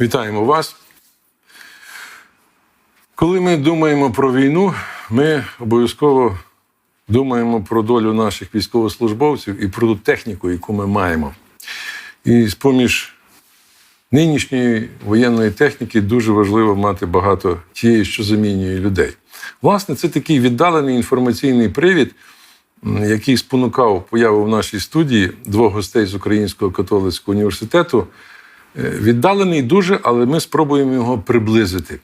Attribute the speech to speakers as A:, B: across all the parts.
A: Вітаємо вас. Коли ми думаємо про війну, ми обов'язково думаємо про долю наших військовослужбовців і про ту техніку, яку ми маємо. І з-поміж нинішньої воєнної техніки дуже важливо мати багато тієї, що замінює людей. Власне, це такий віддалений інформаційний привід, який спонукав появу в нашій студії двох гостей з Українського католицького університету. Е, Віддалений дуже, але ми спробуємо його приблизити.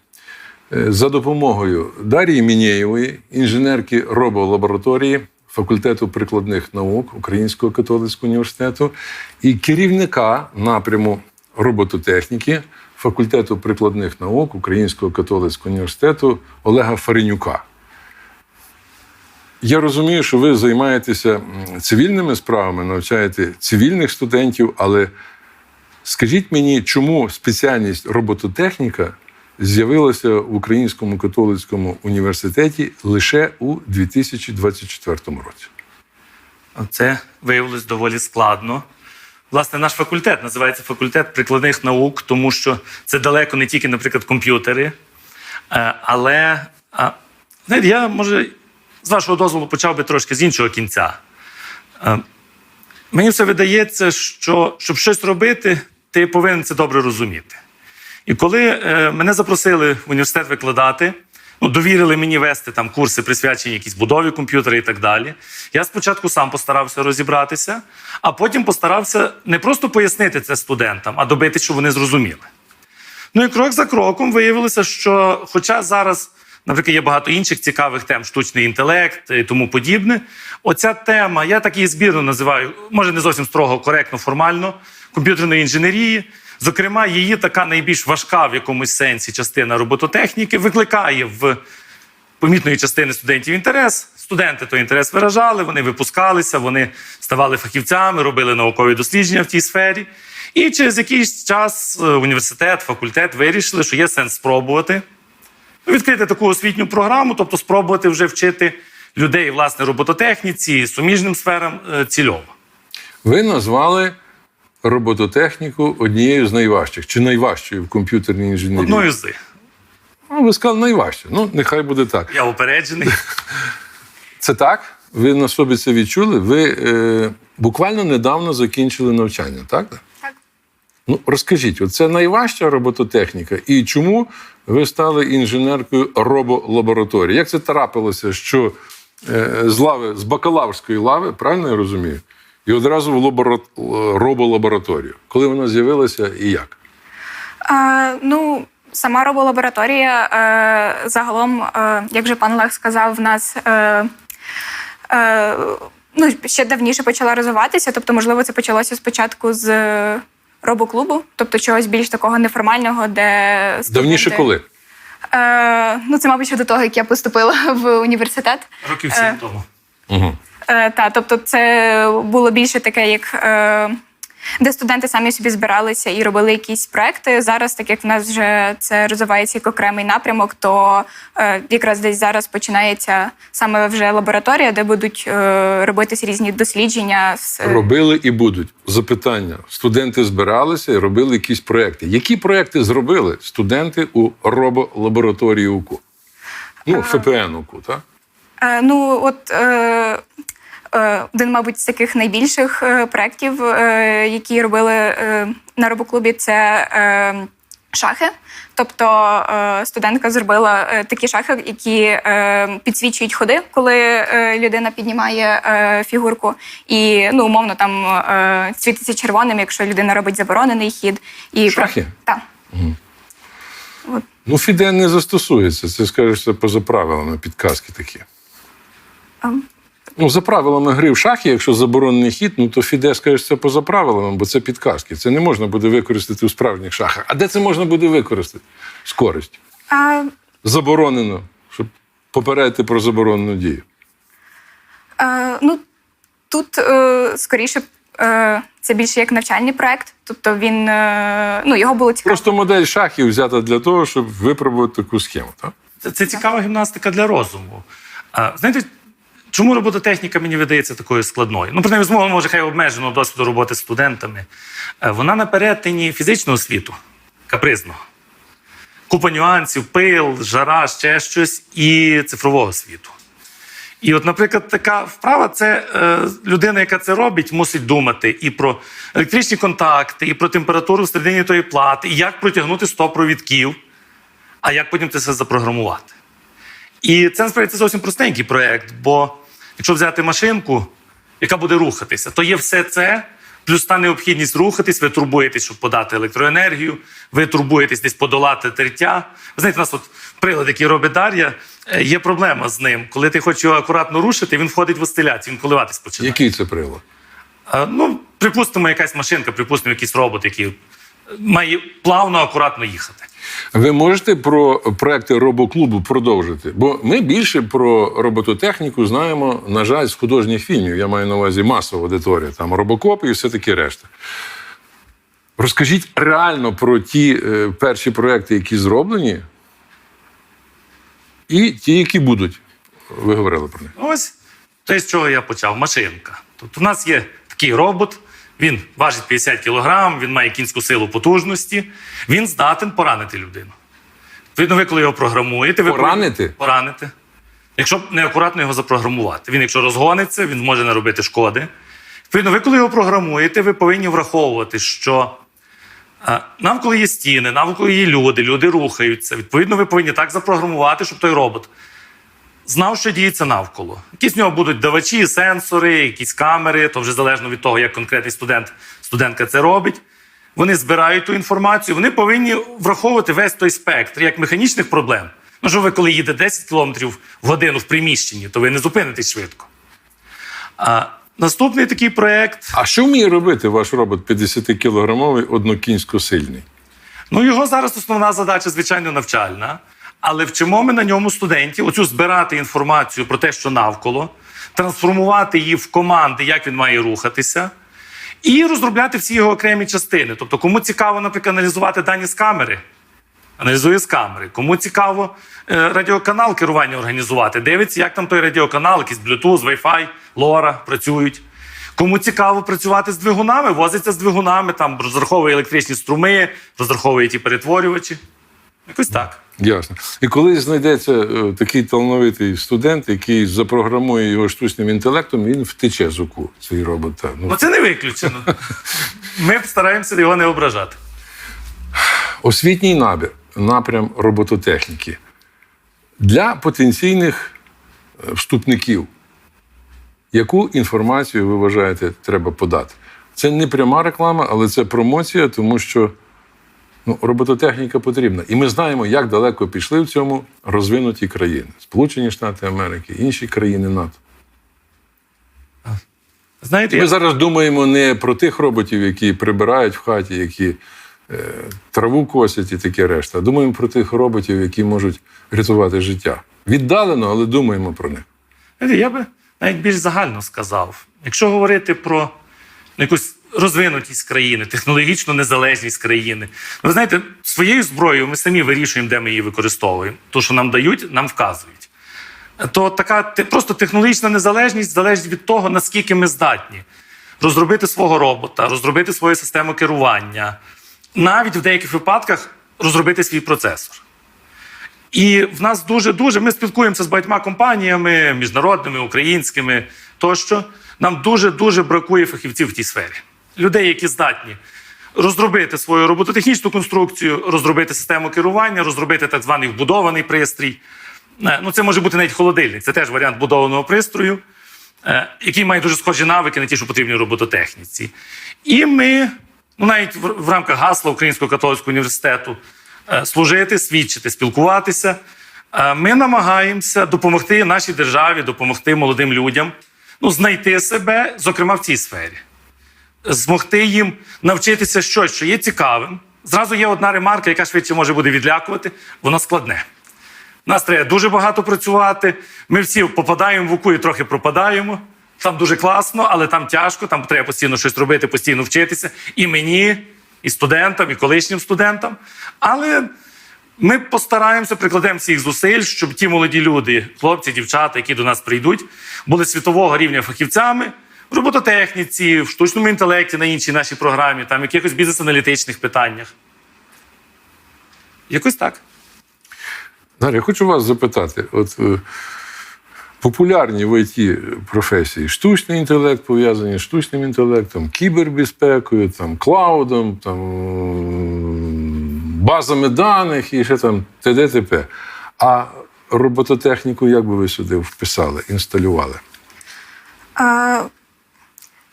A: Е, За допомогою Дарії Мінєєвої, інженерки роболабораторії факультету прикладних наук Українського католицького університету, і керівника напряму робототехніки факультету прикладних наук Українського католицького університету Олега Фаренюка. Я розумію, що ви займаєтеся цивільними справами, навчаєте цивільних студентів, але скажіть мені, чому спеціальність робототехніка з'явилася в Українському католицькому університеті лише у 2024 році?
B: Це виявилось доволі складно. Власне, наш факультет називається факультет прикладних наук, тому що це далеко не тільки, наприклад, комп'ютери. Е, Але знаєте, я може з вашого дозволу почав би трошки з іншого кінця. Е, Мені все видається, що щоб щось робити, ти повинен це добре розуміти. І коли е, мене запросили в університет викладати, ну, довірили мені вести там курси, присвячені якійсь будові комп'ютера і так далі. Я спочатку сам постарався розібратися, а потім постарався не просто пояснити це студентам, а добити, щоб вони зрозуміли. Ну і крок за кроком виявилося, що, хоча зараз, наприклад, є багато інших цікавих тем, штучний інтелект і тому подібне, оця тема, я так її збірно називаю, може не зовсім строго, коректно, формально, комп'ютерної інженерії. Зокрема, її така найбільш важка в якомусь сенсі частина робототехніки викликає в помітної частини студентів інтерес. Студенти той інтерес виражали, вони випускалися, вони ставали фахівцями, робили наукові дослідження в тій сфері. І через якийсь час е, університет, факультет вирішили, що є сенс спробувати відкрити таку освітню програму, тобто спробувати вже вчити людей власне робототехніці, суміжним сферам е, цільово.
A: Ви назвали робототехніку однією з найважчих чи найважчою в комп'ютерній інженерії.
B: Одною з
A: А ви сказали найважче. Ну, нехай буде так.
B: я упереджений.
A: Це так? Ви на собі це відчули? Ви е, буквально недавно закінчили навчання, так?
C: Так.
A: Ну, розкажіть, оце найважча робототехніка, і чому ви стали інженеркою роболабораторії? Як це трапилося, що е, з лави, з бакалаврської лави, правильно я розумію, і одразу в лабора... роболабораторію? Коли вона з'явилася і як?
C: Е, ну, сама роболабораторія е, загалом, е, як вже пан Олег сказав, в нас е, е, ну, ще давніше почала розвиватися. Тобто, можливо, це почалося спочатку з е, робоклубу, тобто чогось більш такого неформального, де студенти...
A: Давніше коли?
C: Е, ну, це, мабуть, ще до того, як я поступила в університет.
B: Років сім
C: Е.
B: тому.
A: Угу.
C: Е, та, тобто, це було більше таке, як е, де студенти самі собі збиралися і робили якісь проекти. Зараз, так як в нас вже це розвивається як окремий напрямок, то е, якраз десь зараз починається саме вже лабораторія, де будуть е, робитись різні дослідження з
A: Робили і будуть. Запитання. Студенти збиралися і робили якісь проекти. Які проекти зробили студенти у роболабораторії УКУ? Ну, ФПН УКУ, так?
C: Е, ну, от е, е, один, мабуть, з таких найбільших е, проєктів, е, які робили е, на робоклубі, це е, шахи. Тобто е, студентка зробила е, такі шахи, які е, підсвічують ходи, коли е, людина піднімає е, фігурку. І ну, умовно там е, світиться червоним, якщо людина робить заборонений хід. І
A: Шахи?
C: Так.
A: Ну, Фіде не застосується. Це скажеш, це поза правилами підказки такі.
C: Ем.
A: Ну, за правилами гри в шахи, якщо заборонений хід, ну то Фіде скажеш, це поза правилами, бо це підказки. Це не можна буде використати у справжніх шахах. А де це можна буде використати? З користю.
C: А,
A: Заборонено, щоб попередити про заборонену дію.
C: Е, ну, тут е, скоріше е, це більше як навчальний проект. Тобто він е, ну, його було цікаво.
A: Просто модель шахів взята для того, щоб випробувати таку схему. Так?
B: Це, це цікава гімнастика для розуму. А, знаєте, чому робототехніка мені видається такою складною? Ну, принаймні, з мого може хай обмеженого досвіду роботи з студентами. Е, Вона на перетині фізичного світу капризного. Купа нюансів, пил, жара, ще щось і цифрового світу. І, от, наприклад, така вправа це е, людина, яка це робить, мусить думати і про електричні контакти, і про температуру всередині тої плати, і як протягнути 100 провідків, а як потім це все запрограмувати. І це насправді це зовсім простенький проєкт, бо якщо взяти машинку, яка буде рухатися, то є все це, плюс та необхідність рухатись, ви турбуєтесь, щоб подати електроенергію, ви турбуєтесь десь подолати тертя. Ви знаєте, у нас от прилад, який робить Дар'я, е, є проблема з ним. Коли ти хочеш його акуратно рушити, він входить в осциляцію, він коливатись починає.
A: Який це прилад?
B: А, Ну, припустимо, якась машинка, припустимо, якийсь робот, який має плавно, акуратно їхати.
A: Ви можете про проекти робоклубу продовжити? Бо ми більше про робототехніку знаємо, на жаль, з художніх фільмів. Я маю на увазі масову аудиторію, там робокоп і все таке решта. Розкажіть реально про ті е, перші проекти, які зроблені, і ті, які будуть. Ви говорили про них.
B: Ось те, з чого я почав машинка. Тобто, в нас є такий робот, він важить 50 кг, він має кінську силу потужності, він здатен поранити людину. Відповідно, ви коли його програмуєте, ви
A: Поранити?
B: поранити. Якщо неакуратно його запрограмувати. Він, якщо розгониться, він зможе наробити шкоди. Відповідно, ви коли його програмуєте, ви повинні враховувати, що е, навколо є стіни, навколо є люди, люди рухаються. Відповідно, ви повинні так запрограмувати, щоб той робот знав, що діється навколо. Якісь в нього будуть давачі, сенсори, якісь камери, то вже залежно від того, як конкретний студент, студентка це робить. Вони збирають ту інформацію, вони повинні враховувати весь той спектр, як механічних проблем. Ну, що ви, коли їдете 10 км в годину в приміщенні, то ви не зупинитесь швидко. А, наступний такий проєкт.
A: А що вміє робити ваш робот 50-кілограмовий однокінсько-сильний?
B: Ну, його зараз основна задача, звичайно, навчальна. Але вчимо ми на ньому студентів оцю збирати інформацію про те, що навколо, трансформувати її в команди, як він має рухатися, і розробляти всі його окремі частини. Тобто, кому цікаво, наприклад, аналізувати дані з камери, аналізує з камери. Кому цікаво е, радіоканал керування організувати, дивиться, як там той радіоканал, якийсь Bluetooth, Wi-Fi, LoRa працюють. Кому цікаво працювати з двигунами, возиться з двигунами, там розраховує електричні струми, розраховує ті перетворювачі. Якось так.
A: Ясно. І коли знайдеться е, такий талановитий студент, який запрограмує його штучним інтелектом, він втече з УКУ, цей робот.
B: Ну
A: Ну,
B: це не виключено. Ми стараємося його не ображати.
A: освітній набір, напрям робототехніки. Для потенційних е, вступників, яку інформацію ви вважаєте треба подати? Це не пряма реклама, але це промоція, тому що ну, робототехніка потрібна. І ми знаємо, як далеко пішли в цьому розвинуті країни: Сполучені Штати Америки, інші країни НАТО.
B: Знаєте,
A: Ми
B: я...
A: зараз думаємо не про тих роботів, які прибирають в хаті, які е, траву косять і таке решта. а Думаємо про тих роботів, які можуть рятувати життя. Віддалено, але думаємо про них.
B: Я би навіть більш загально сказав. Якщо говорити про якусь розвинутість країни, технологічну незалежність країни, ви знаєте, своєю зброєю ми самі вирішуємо, де ми її використовуємо. То, що нам дають, нам вказують. То така просто технологічна незалежність залежить від того, наскільки ми здатні розробити свого робота, розробити свою систему керування, навіть в деяких випадках розробити свій процесор. І в нас дуже-дуже ми спілкуємося з багатьма компаніями, міжнародними, українськими тощо. Нам дуже-дуже бракує фахівців в тій сфері. Людей, які здатні розробити свою робототехнічну конструкцію, розробити систему керування, розробити так званий вбудований пристрій. Е, Ну, це може бути навіть холодильник, це теж варіант будованого пристрою, е, який має дуже схожі навики на ті, що потрібні робототехніці. І ми, ну навіть в, рамках гасла Українського католицького університету, е, служити, свідчити, спілкуватися. Ми намагаємося допомогти нашій державі, допомогти молодим людям ну, знайти себе, зокрема в цій сфері, змогти їм навчитися щось, що є цікавим. Зразу є одна ремарка, яка швидше може буде відлякувати, воно складне. Нас треба дуже багато працювати. Ми всі попадаємо в УКУ і трохи пропадаємо. Там дуже класно, але там тяжко, там треба постійно щось робити, постійно вчитися. І мені, і студентам, і колишнім студентам. Але ми постараємося, прикладемо всіх зусиль, щоб ті молоді люди, хлопці, дівчата, які до нас прийдуть, були світового рівня фахівцями в робототехніці, в штучному інтелекті на іншій нашій програмі, там якихось бізнес-аналітичних питаннях. Якось так.
A: Дар'я, я хочу вас запитати: от е, популярні в ІТ професії штучний інтелект пов'язані з штучним інтелектом, кібербезпекою, там, клаудом, там, базами даних і ще там т.д. т.п. А робототехніку як би ви сюди вписали, інсталювали?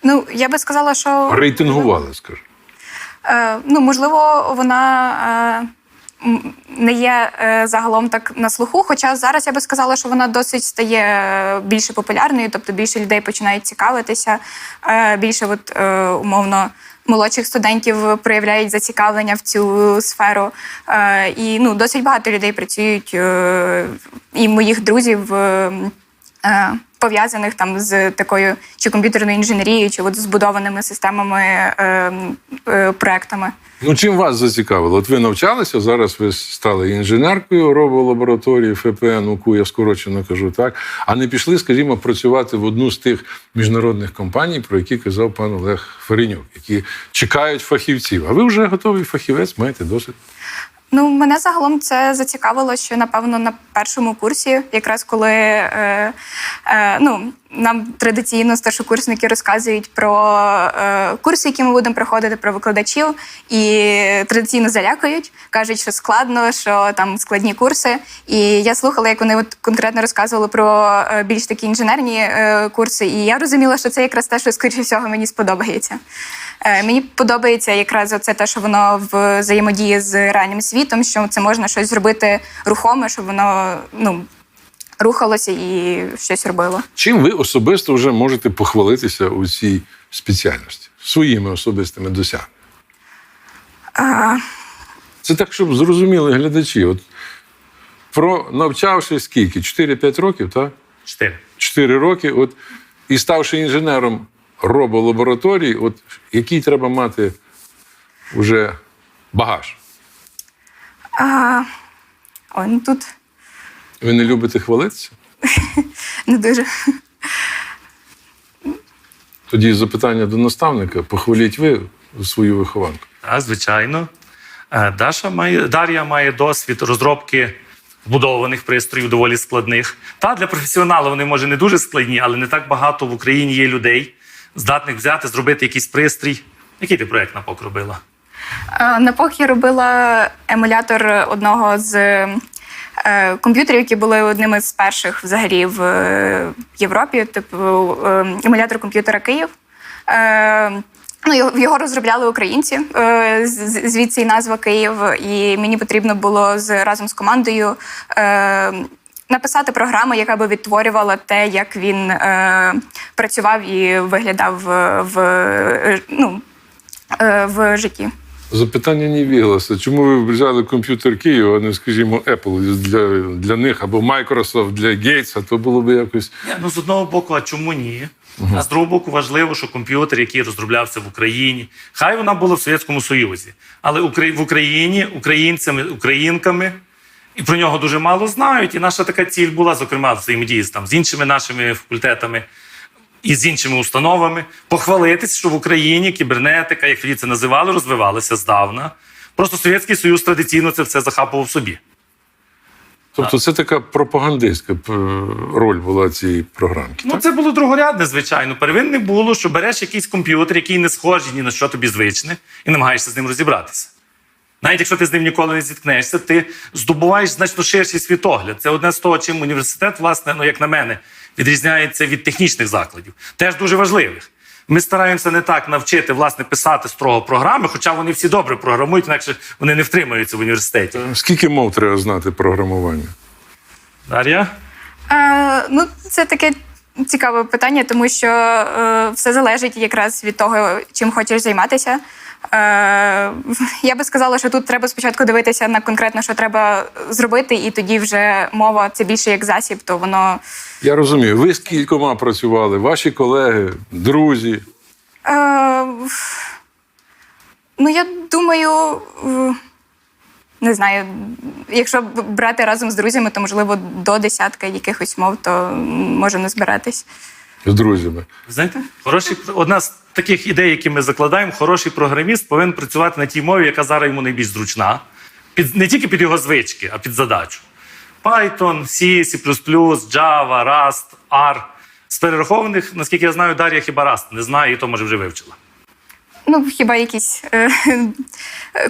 C: Ну, я би сказала, що
A: Рейтингували, скажімо.
C: Е, ну, можливо, вона е, не є е, загалом так на слуху. Хоча зараз я би сказала, що вона досить стає більше популярною, тобто більше людей починають цікавитися, більше от, умовно. Молодших студентів проявляють зацікавлення в цю сферу. І ну, досить багато людей працюють, і моїх друзів пов'язаних там з такою чи комп'ютерною інженерією, чи от збудованими системами е, е, проектами.
A: Ну, чим вас зацікавило? От ви навчалися, зараз ви стали інженеркою роболабораторії ФПН, УКУ, я скорочено кажу так, а не пішли, скажімо, працювати в одну з тих міжнародних компаній, про які казав пан Олег Ференюк, які чекають фахівців. А ви вже готовий фахівець, маєте досвід.
C: Ну, мене загалом це зацікавило, що напевно на першому курсі, якраз коли е, е, ну, нам традиційно старшокурсники розказують про е, курси, які ми будемо проходити, про викладачів, і традиційно залякують, кажуть, що складно, що там складні курси. І я слухала, як вони от конкретно розказували про е, більш такі інженерні е, курси, і я розуміла, що це якраз те, що скоріше всього мені сподобається. Е, Мені подобається якраз оце те, що воно в взаємодії з реальним світом, що це можна щось зробити рухоме, щоб воно ну, рухалося і щось робило.
A: Чим ви особисто вже можете похвалитися у цій спеціальності своїми особистими досягненнями?
C: А,
A: Це так, щоб зрозуміли глядачі. От про навчавшись скільки? 4-5 років, так?
B: Чотири.
A: 4 роки, от, і ставши інженером роболабораторії, от який треба мати вже багаж?
C: а, ой, ну тут
A: Ви не любите хвалитися?
C: не дуже.
A: Тоді запитання до наставника: похваліть ви свою вихованку.
B: Так, звичайно. Е, Даша має, Дар'я має досвід розробки вбудованих пристроїв доволі складних. Та для професіонала вони може не дуже складні, але не так багато в Україні є людей, здатних взяти, зробити якийсь пристрій. Який ти проєкт на ПОК робила?
C: А, На ПОХ я робила емулятор одного з е, комп'ютерів, які були одними з перших взагалі в е, Європі, типу е, емулятор комп'ютера Київ. Е, Ну, його- розробляли українці, е, звідси і назва Київ. І мені потрібно було з разом з командою е, написати програму, яка би відтворювала те, як він е, працював і виглядав в, е, ну, е, в житті.
A: Запитання Нівігласа. Чому ви взяли комп'ютер Києва, а не, скажімо, Apple для, для них або Microsoft для Гейтса, то було б якось.
B: Ні, ну з одного боку, а чому ні? А з другого боку, важливо, що комп'ютер, який розроблявся в Україні, хай вона була в Совєтському Союзі, але в Україні українцями, українками, і про нього дуже мало знають. І наша така ціль була, зокрема, взаємодії з, там, з іншими нашими факультетами і з іншими установами, похвалитись, що в Україні кібернетика, як тоді це називали, розвивалася здавна. Просто Совєтський Союз традиційно це все захапував собі.
A: Тобто це така пропагандистська роль була цієї програмки.
B: Ну,
A: так?
B: це було другорядне, звичайно. Первинне було, що береш якийсь комп'ютер, який не схожий ні на що тобі звичне, і намагаєшся з ним розібратися. Навіть якщо ти з ним ніколи не зіткнешся, ти здобуваєш значно ширший світогляд. Це одне з того, чим університет, власне, ну як на мене, відрізняється від технічних закладів. Теж дуже важливих. Ми стараємося не так навчити власне писати строго програми, хоча вони всі добре програмують, інакше вони не втримаються в університеті.
A: Скільки мов треба знати програмування?
B: Дар'я?
C: Е, ну, це таке цікаве питання, тому що е, все залежить якраз від того, чим хочеш займатися. Е, я би сказала, що тут треба спочатку дивитися на конкретно, що треба зробити, і тоді вже мова це більше як засіб, то воно.
A: Я розумію, ви з кількома працювали, ваші колеги, друзі.
C: Е, ну, я думаю, не знаю, якщо брати разом з друзями, то можливо до десятка якихось мов, то може не збиратись.
A: З друзями.
B: Знаєте, хороший одна з таких ідей, які ми закладаємо, хороший програміст повинен працювати на тій мові, яка зараз йому найбільш зручна. Під, не тільки під його звички, а під задачу. Python, C, C++, Java, Rust, R. З перерахованих, наскільки я знаю, Дар'я хіба Rust не знає, і то може вже вивчила.
C: Ну, хіба якісь е,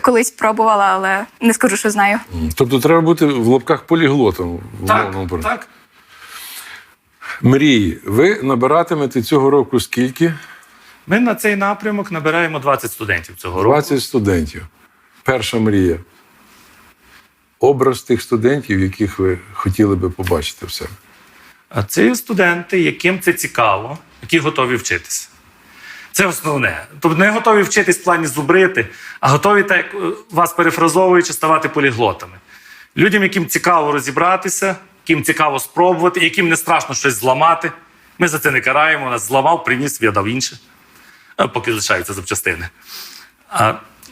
C: колись пробувала, але не скажу, що знаю.
A: Тобто треба бути в лапках поліглотом. в мовному порядку.
B: так.
A: Мрії. Ви набиратимете цього року скільки?
B: Ми на цей напрямок набираємо 20 студентів цього року.
A: 20 студентів. Перша мрія. Образ тих студентів, яких ви хотіли би побачити в себе.
B: А це студенти, яким це цікаво, які готові вчитися. Це основне. Тобто не готові вчитись в плані зубрити, а готові, так е, вас перефразовуючи, ставати поліглотами. Людям, яким цікаво розібратися, яким цікаво спробувати, яким не страшно щось зламати. Ми за це не караємо, нас зламав, приніс, віддав інше, поки лишаються запчастини.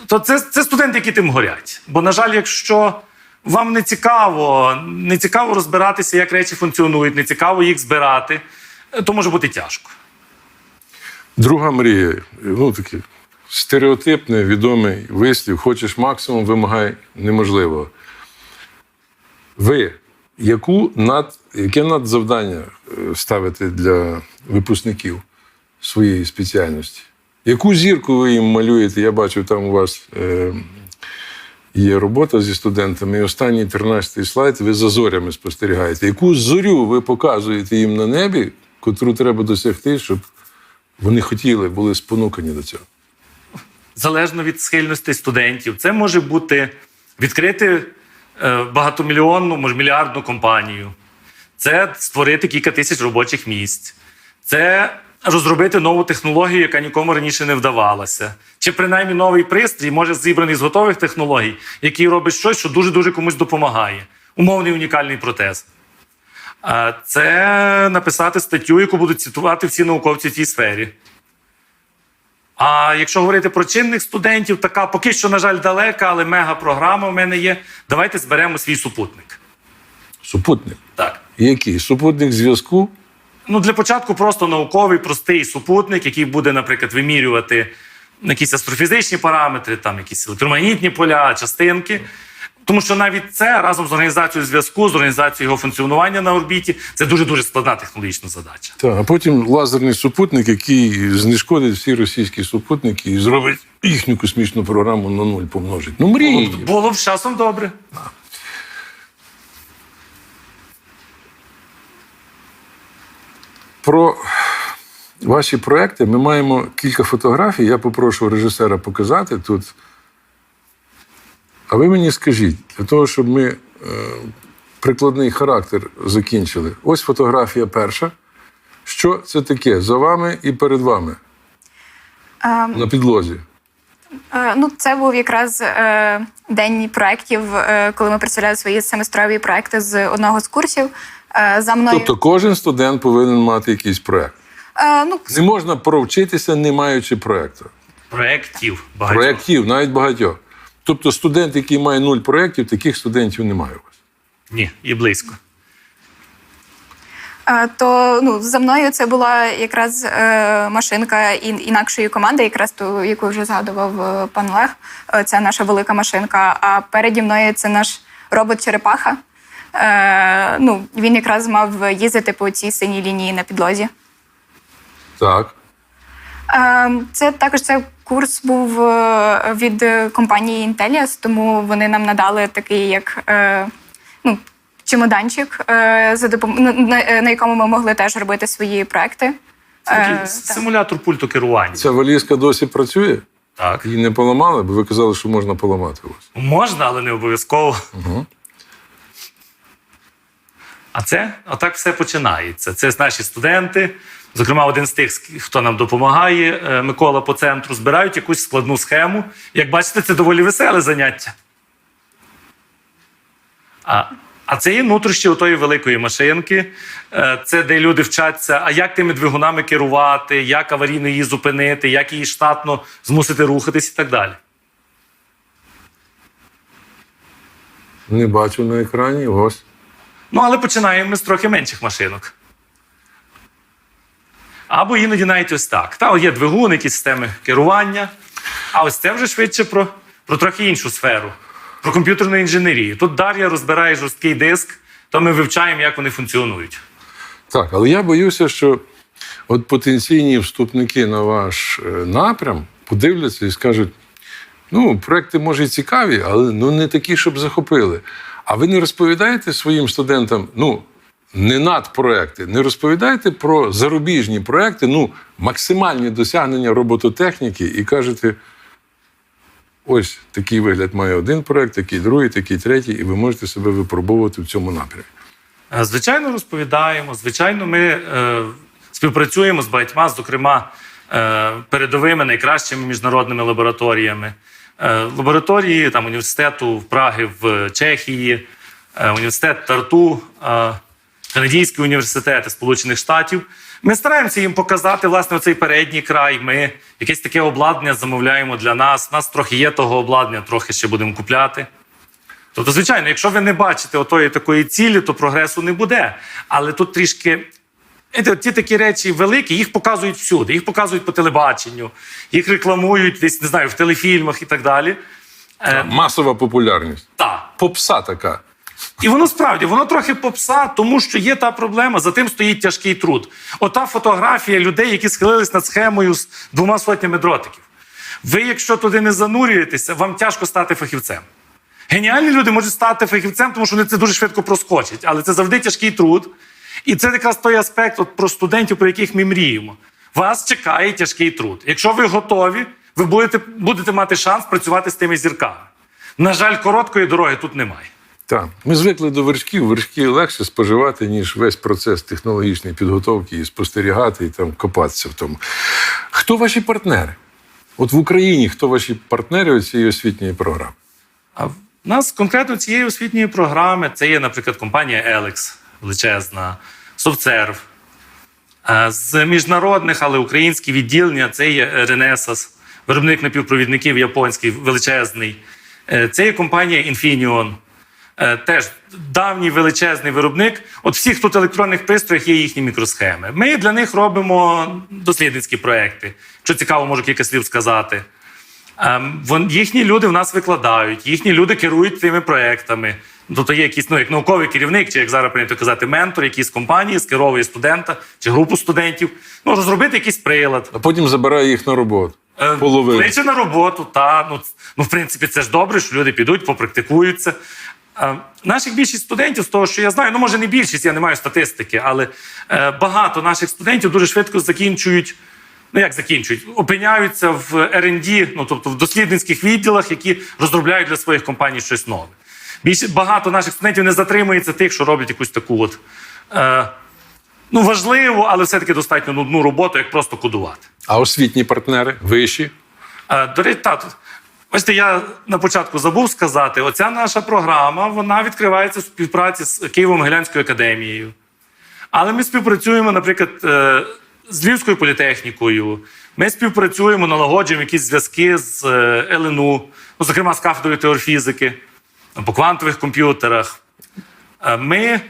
B: То це, це студенти, які тим горять. Бо, на жаль, якщо вам не цікаво, не цікаво розбиратися, як речі функціонують, не цікаво їх збирати, то може бути тяжко.
A: Друга мрія. Ну, такий стереотипний, відомий вислів. Хочеш максимум, вимагай неможливого. Ви яку над, яке надзавдання е, ставите для випускників своєї спеціальності? Яку зірку ви їм малюєте? Я бачу, там у вас е, є робота зі студентами. І останній 13 слайд ви за зорями спостерігаєте. Яку зорю ви показуєте їм на небі, котру треба досягти, щоб вони хотіли, були спонукані до цього?
B: залежно від схильності студентів. Це може бути відкрити багатомільйонну, може мільярдну компанію. Це створити кілька тисяч робочих місць. Це розробити нову технологію, яка нікому раніше не вдавалася. Чи принаймні новий пристрій може зібраний з готових технологій, який робить щось, що дуже-дуже комусь допомагає. Умовний унікальний протез. А Це написати статтю, яку будуть цитувати всі науковці в цій сфері. А якщо говорити про чинних студентів, така поки що, на жаль, далека, але мега-програма в мене є. Давайте зберемо свій супутник.
A: Супутник.
B: Так.
A: Який? Супутник зв'язку?
B: Ну, для початку просто науковий, простий супутник, який буде, наприклад, вимірювати якісь астрофізичні параметри, там якісь електромагнітні поля, частинки. Тому що навіть це разом з організацією зв'язку, з організацією його функціонування на орбіті, це дуже дуже складна технологічна задача.
A: Так, а потім лазерний супутник, який знешкодить всі російські супутники і зробить їхню космічну програму на нуль помножить. Ну,
B: Було
A: мрії.
B: б, було б часом добре.
A: Про ваші проекти ми маємо кілька фотографій. Я попрошу режисера показати тут. А ви мені скажіть, для того, щоб ми е, прикладний характер закінчили. Ось фотографія перша. Що це таке за вами і перед вами
C: Е,
A: на підлозі?
C: Е, Ну, це був якраз е, день проєктів, е, коли ми представляли свої семестрові проекти з одного з курсів. Е, за мною
A: Тобто кожен студент повинен мати якийсь проект.
C: е, ну,
A: Не можна провчитися, не маючи проекту.
B: Проєктів багатьох.
A: Проєктів, навіть багатьох. Тобто студент, який має нуль проєктів, таких студентів немає у вас.
B: Ні, і близько.
C: то ну, за мною це була якраз е, машинка інакшої команди, якраз ту, яку вже згадував е, пан Олег. Е, Це наша велика машинка. А переді мною це наш робот-черепаха. Е, ну, він якраз мав їздити по цій синій лінії на підлозі.
A: Так.
C: Е, Це також це курс був е, від компанії Intellias, тому вони нам надали такий як е, ну, чемоданчик, е, за допом... ну, на, якому ми могли теж робити свої проекти.
B: Такий
C: Е, так.
B: симулятор пульту керування.
A: Ця валізка досі працює?
B: Так.
A: Її не поламали, бо ви казали, що можна поламати вас.
B: Можна, але не обов'язково. А це отак все починається. Це наші студенти. Зокрема, один з тих, хто нам допомагає, е, Микола по центру, збирають якусь складну схему. Як бачите, це доволі веселе заняття. А, а це є внутрішні отої великої машинки. Е, Це де люди вчаться, а як тими двигунами керувати, як аварійно її зупинити, як її штатно змусити рухатись і так далі.
A: Не бачу на екрані. Ось.
B: Ну, але починаємо ми з трохи менших машинок. Або іноді навіть ось так. Та є двигун, якісь системи керування. А ось це вже швидше про, про трохи іншу сферу. про комп'ютерну інженерію. Тут Дар'я розбирає жорсткий диск, то ми вивчаємо, як вони функціонують.
A: Так, але я боюся, що от потенційні вступники на ваш е, напрям подивляться і скажуть: ну, проекти може і цікаві, але ну не такі, щоб захопили. А ви не розповідаєте своїм студентам, ну, не надпроекти, не розповідаєте про зарубіжні проекти, ну, максимальні досягнення робототехніки, і кажете. Ось такий вигляд має один проект, такий другий, такий третій, і ви можете себе випробовувати в цьому напрямі.
B: Е, Звичайно, розповідаємо. Звичайно, ми е, співпрацюємо з багатьма, зокрема, е, передовими найкращими міжнародними лабораторіями. Е, лабораторії там, університету в Праги в Чехії, е, університет Тарту, е, Канадійський університет Сполучених Штатів. Ми стараємося їм показати власне цей передній край. Ми якесь таке обладнання замовляємо для нас. У нас трохи є того обладнання, трохи ще будемо купляти. Тобто, звичайно, якщо ви не бачите отої такої цілі, то прогресу не буде. Але тут трішки. знаєте, Ті такі речі великі, їх показують всюди, їх показують по телебаченню, їх рекламують десь, не знаю, в телефільмах і так далі. Е,
A: Масова популярність.
B: так.
A: Попса така.
B: І воно справді, воно трохи попса, тому що є та проблема, за тим стоїть тяжкий труд. Ота фотографія людей, які схилились над схемою з двома сотнями дротиків. Ви, якщо туди не занурюєтеся, вам тяжко стати фахівцем. Геніальні люди можуть стати фахівцем, тому що вони це дуже швидко проскочать, але це завжди тяжкий труд. І це якраз той аспект от, про студентів, про яких ми мріємо. Вас чекає тяжкий труд. Якщо ви готові, ви будете, будете мати шанс працювати з тими зірками. На жаль, короткої дороги тут немає.
A: Так, ми звикли до вершків. Вершки легше споживати, ніж весь процес технологічної підготовки і спостерігати, і там копатися в тому. Хто ваші партнери? От в Україні хто ваші партнери у цієї освітньої програми?
B: А в нас конкретно цієї освітньої програми це є, наприклад, компанія Elex, величезна. А З міжнародних, але українські відділення це є Renesas, виробник напівпровідників японський, величезний. Е, Це є компанія Infineon. Е, Теж давній величезний виробник. От всіх тут електронних пристроїв є їхні мікросхеми. Ми для них робимо дослідницькі проекти. Якщо цікаво, можу кілька слів сказати. Ем, їхні люди в нас викладають, їхні люди керують тими проектами. Тобто є якийсь ну, як науковий керівник, чи як зараз прийнято казати, ментор, якийсь компанії скеровує студента чи групу студентів. Ну, розробити якийсь прилад.
A: А потім забирає їх на роботу.
B: Е,
A: Половину.
B: Кличе на роботу, та ну, ну в принципі, це ж добре, що люди підуть, попрактикуються. Е, наших більшість студентів, з того, що я знаю, ну може не більшість, я не маю статистики, але е, багато наших студентів дуже швидко закінчують. Ну, як закінчують, опиняються в R&D, ну тобто в дослідницьких відділах, які розробляють для своїх компаній щось нове. Більше багато наших студентів не затримується тих, що роблять якусь таку от е, ну важливу, але все-таки достатньо нудну роботу, як просто кодувати.
A: А освітні партнери, вищі.
B: Е, До речі, тату, бачите, я на початку забув сказати: оця наша програма вона відкривається в співпраці з Києво-Могилянською академією. Але ми співпрацюємо, наприклад, е, з Львівською політехнікою. Ми співпрацюємо, налагоджуємо якісь зв'язки з е, ЛНУ, ну, зокрема з кафедрою теорфізики, по квантових комп'ютерах. Е, Ми,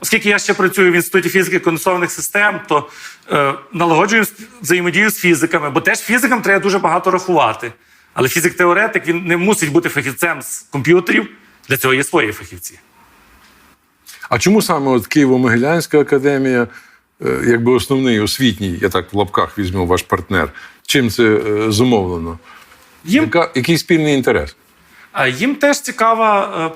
B: оскільки я ще працюю в інституті фізики конденсованих систем, то е, налагоджуємо взаємодію з фізиками, бо теж фізикам треба дуже багато рахувати. Але фізик-теоретик він не мусить бути фахівцем з комп'ютерів. Для цього є свої фахівці.
A: А чому саме от Києво-Могилянська академія, е, якби основний освітній, я так в лапках візьму ваш партнер, чим це е, зумовлено?
B: Їм
A: Яка, який спільний інтерес?
B: Їм теж цікава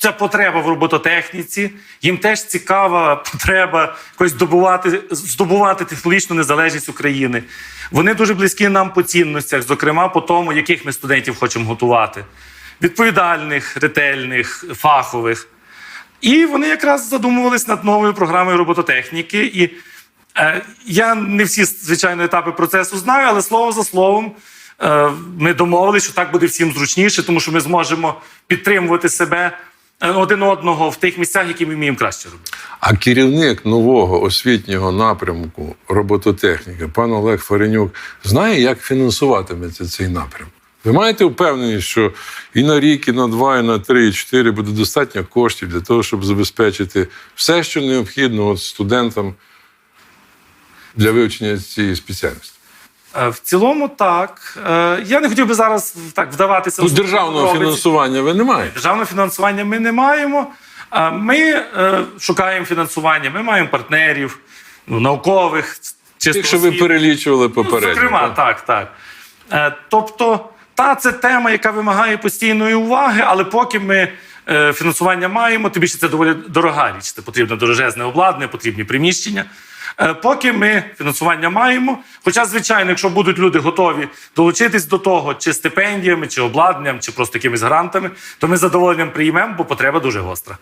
B: е, ця потреба в робототехніці, їм теж цікава потреба якось добувати, здобувати технологічну незалежність України. Вони дуже близькі нам по цінностях, зокрема по тому, яких ми студентів хочемо готувати: відповідальних, ретельних, фахових. І вони якраз задумувались над новою програмою робототехніки. І е, я не всі, звичайно, етапи процесу знаю, але слово за словом. е, Ми домовилися, що так буде всім зручніше, тому що ми зможемо підтримувати себе один одного в тих місцях, які ми вміємо краще робити.
A: А керівник нового освітнього напрямку робототехніки, пан Олег Фаренюк, знає, як фінансуватиметься цей напрям. Ви маєте впевненість, що і на рік, і на два, і на три, і чотири буде достатньо коштів для того, щоб забезпечити все, що необхідно от студентам для вивчення цієї спеціальності.
B: Е, В цілому, так. Е, Я не хотів би зараз так вдаватися. В
A: державного
B: подробиці.
A: фінансування ви не маєте.
B: Державного фінансування ми не маємо. Ми е, шукаємо фінансування, ми маємо партнерів, ну, наукових, чисто
A: Тих, що ви перелічували
B: Ну,
A: попередньо.
B: Зокрема, так, так. Е, тобто, та це тема, яка вимагає постійної уваги, але поки ми фінансування маємо, тим більше це доволі дорога річ. Це потрібно дорожезне обладнання, потрібні приміщення. Е, поки ми фінансування маємо. Хоча, звичайно, якщо будуть люди готові долучитись до того, чи стипендіями, чи обладнанням, чи просто якимись грантами, то ми з задоволенням приймемо, бо потреба дуже гостра.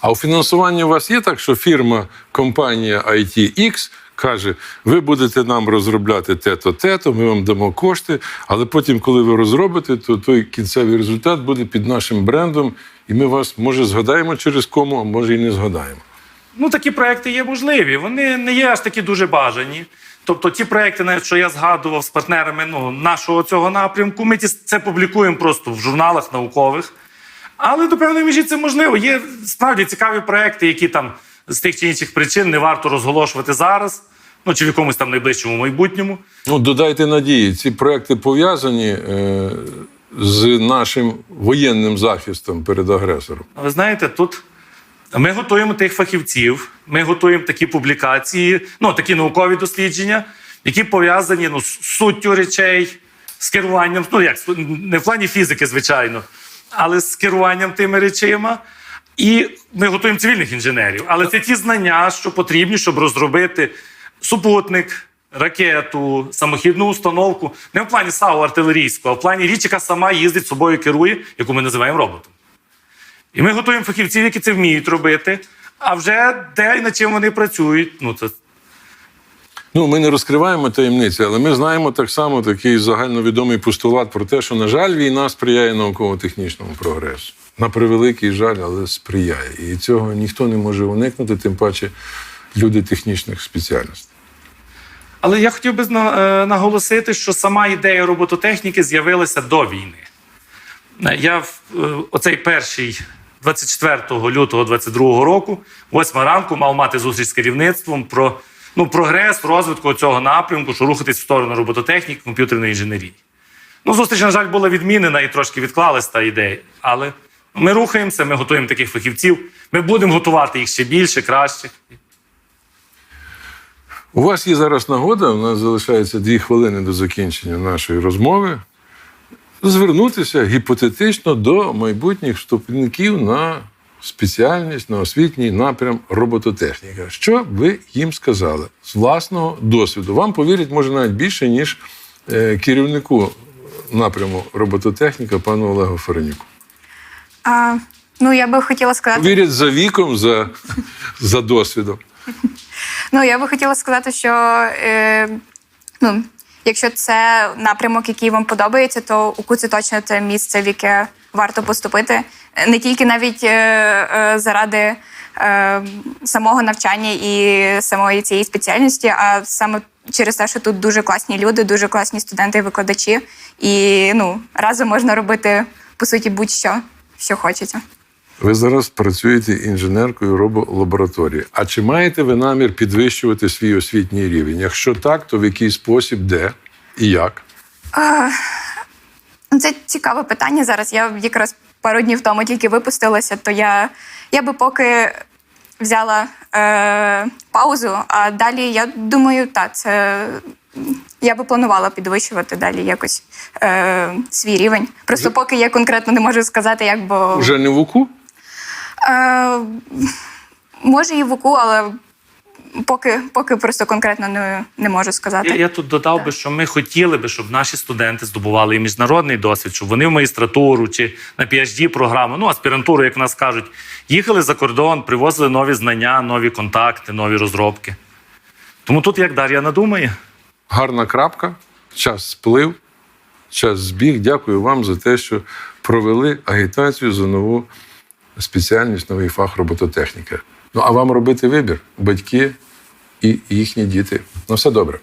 A: А у фінансуванні у вас є так, що фірма, компанія ITX каже: ви будете нам розробляти те-то, те-то, ми вам дамо кошти, але потім, коли ви розробите, то той кінцевий результат буде під нашим брендом, і ми вас може згадаємо через кому, а може і не згадаємо.
B: Ну, такі проекти є можливі. Вони не є аж такі дуже бажані. Тобто, ті проекти, навіть що я згадував з партнерами ну, нашого цього напрямку, ми ті- це публікуємо просто в журналах наукових. Але до певної межі це можливо. Є справді цікаві проекти, які там з тих чи інших причин не варто розголошувати зараз, ну чи в якомусь там найближчому майбутньому.
A: Ну, додайте надії, ці проекти пов'язані е, з нашим воєнним захистом перед агресором.
B: Ви знаєте, тут ми готуємо тих фахівців, ми готуємо такі публікації, ну такі наукові дослідження, які пов'язані ну, з суттю речей, з керуванням, ну як не в плані фізики, звичайно, але з керуванням тими речима. І ми готуємо цивільних інженерів. Але це ті знання, що потрібні, щоб розробити супутник, ракету, самохідну установку, не в плані САУ артилерійського, а в плані річ, яка сама їздить собою керує, яку ми називаємо роботом. І ми готуємо фахівців, які це вміють робити. А вже де і над чим вони працюють. Ну це
A: Ну, ми не розкриваємо таємниці, але ми знаємо так само такий загальновідомий постулат про те, що, на жаль, війна сприяє науково-технічному прогресу. На превеликий жаль, але сприяє. І цього ніхто не може уникнути, тим паче люди технічних спеціальностей.
B: Але я хотів би е, наголосити, що сама ідея робототехніки з'явилася до війни. Е, Я в е, оцей перший 24 лютого 22 року, 8 ранку, мав мати зустріч з керівництвом про ну, прогрес розвитку цього напрямку, що рухатись в сторону робототехніки, комп'ютерної інженерії. Ну, зустріч, на жаль, була відмінена і трошки відклалась та ідея. Але ми рухаємося, ми готуємо таких фахівців. Ми будемо готувати їх ще більше, краще.
A: У вас є зараз нагода, у нас залишається дві хвилини до закінчення нашої розмови. Звернутися гіпотетично до майбутніх вступників на спеціальність, на освітній напрям робототехніка. Що ви їм сказали з власного досвіду? Вам повірять, може, навіть більше, ніж е, керівнику напряму робототехніка пану Олегу Ференюку.
C: А, ну, я би хотіла сказати.
A: Повірять за віком, за, за досвідом.
C: Ну, я би хотіла сказати, що е, ну, якщо це напрямок, який вам подобається, то у КУЦі точно це місце, в яке варто поступити. Не тільки навіть е, е, заради е, самого навчання і самої цієї спеціальності, а саме через те, що тут дуже класні люди, дуже класні студенти і викладачі. І ну, разом можна робити по суті будь-що, що хочеться.
A: Ви зараз працюєте інженеркою роболабораторії. А чи маєте ви намір підвищувати свій освітній рівень? Якщо так, то в який спосіб, де і як?
C: Ну, Це цікаве питання зараз. Я якраз пару днів тому тільки випустилася, то я, я би поки взяла е, паузу, а далі я думаю, так, це я би планувала підвищувати далі якось е, свій рівень. Просто поки я конкретно не можу сказати, як бо
A: Вже не в УКУ?
C: Е, може і в УКУ, але поки, поки просто конкретно не, не можу сказати.
B: Я, я тут додав би, що ми хотіли би, щоб наші студенти здобували і міжнародний досвід, щоб вони в магістратуру чи на phd програму, ну аспірантуру, як в нас кажуть, їхали за кордон, привозили нові знання, нові контакти, нові розробки. Тому тут як Дар'я надумає.
A: Гарна крапка, час сплив, час збіг. Дякую вам за те, що провели агітацію за нову спеціальність, новий фах робототехніка. Ну а вам робити вибір батьки і їхні діти. Ну, все добре.